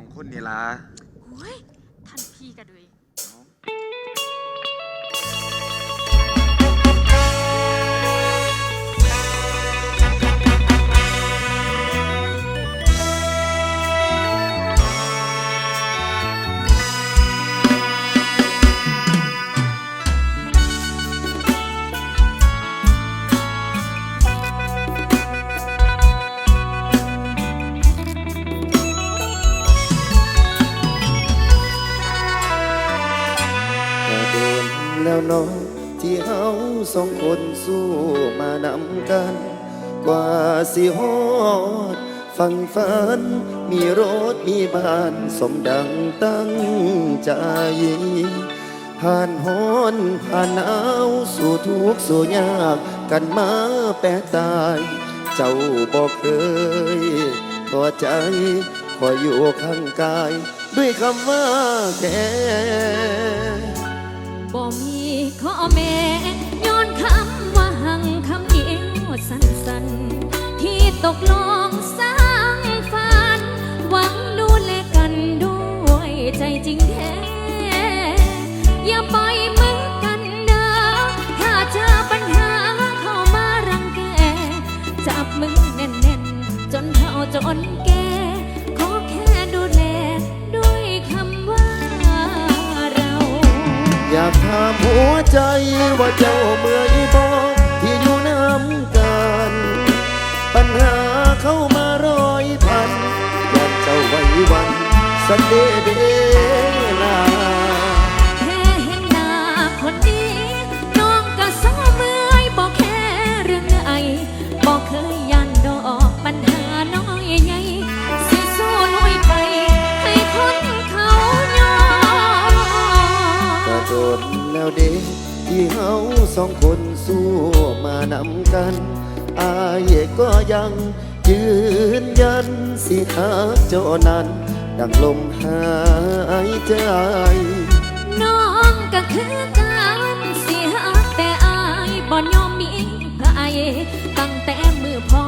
ของคนนี่ล่ะ โอ้ยท่านพี่กระดุย แล้วน้องที่เฮาสองคนสู้มานำกัน กว่าสิฮอดฟังฝัน มีรถมีบ้านสมดังตั้งใจผ่านฮอนผ่านหนาวสู่ทุกข์สู่ยากกันมาแปรตาย เจ้าบอกเคยพอใจคอยอยู่ข้างกาย ด้วยคำว่าแค่ บ่มีข้อแม่ย้อนคำว่าหังคำเดียวสั้นๆ ที่ตกลงสร้างฝัน หวังดูแลกันด้วยใจจริงแท้ อย่าปล่อยมือกันนะถ้าเจอปัญหาเข้ามารังแก จับมือแน่นๆ จนเท่าจนแก่ อยากถามหัวใจว่าเจ้าเมื่อยบอกที่อยู่น้ำกันปัญหาเข้ามาร้อยพันอยากเจ้าไว้วันสักเดเด องคนสู้มานำกัน อายก็ยังยืนยันสิหาเจ้านั้น ดังลมหายใจ น้องก็คือกันสิหักแต่อายบ่ยอมมีใครตั้งแต่มือพอ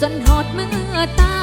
จนหอดมือตา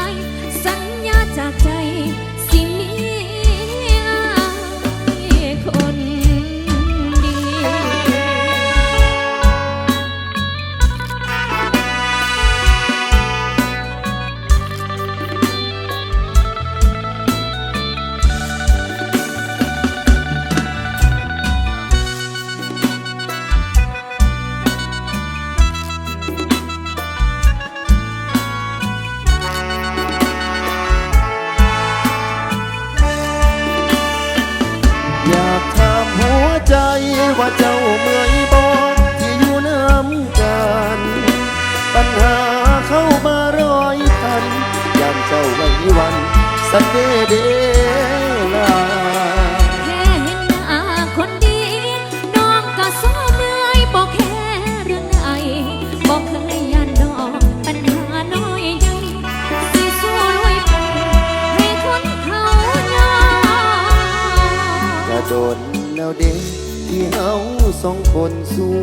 ว่าเจ้าเมื่อยบอกที่อยู่น้ำกันปัญหาเข้ามาร้อยพันอยากเจ้าไว้วันสักเดเดลาแค่เห็นหน้าคนดี น้องก็สอเมื่อยบอกแค่เรื่องไหนบอกเคยยันดอกปัญหาน้อยใหญ่สิสู้ลุยไปให้คนเขายอมกระโดดแล้วเด็ก ที่เฮาสองคนสู้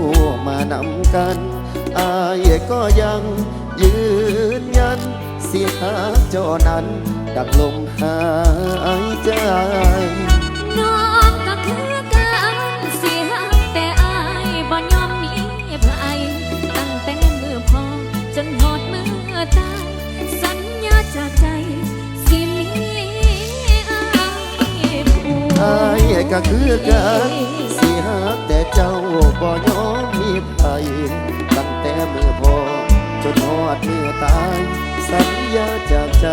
มานำกัน อายก็ยังยืนยัน สิหาเจ้านั้น ดักลมหายใจน้องก็คือกันสิหักแต่อายบ่ยอมมีไผตั้งแต่มือพอจนหอดมือตายสัญญาจากใจสิมีอายผู้อายก็คือกัน ตั้งแต่มือพอ จนหอดมือตาย สัญญาจากใจ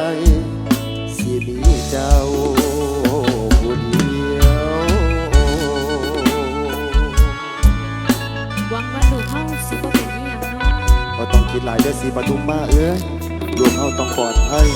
สิมีเจ้าผู้เดียวหวังว่าลูกเขาสิบ่เป็นอหย่างเน้อก็ต้องคิดหลายเด้อสิปทุมมาเอ้ยลูกเฮาต้องปลอดภัย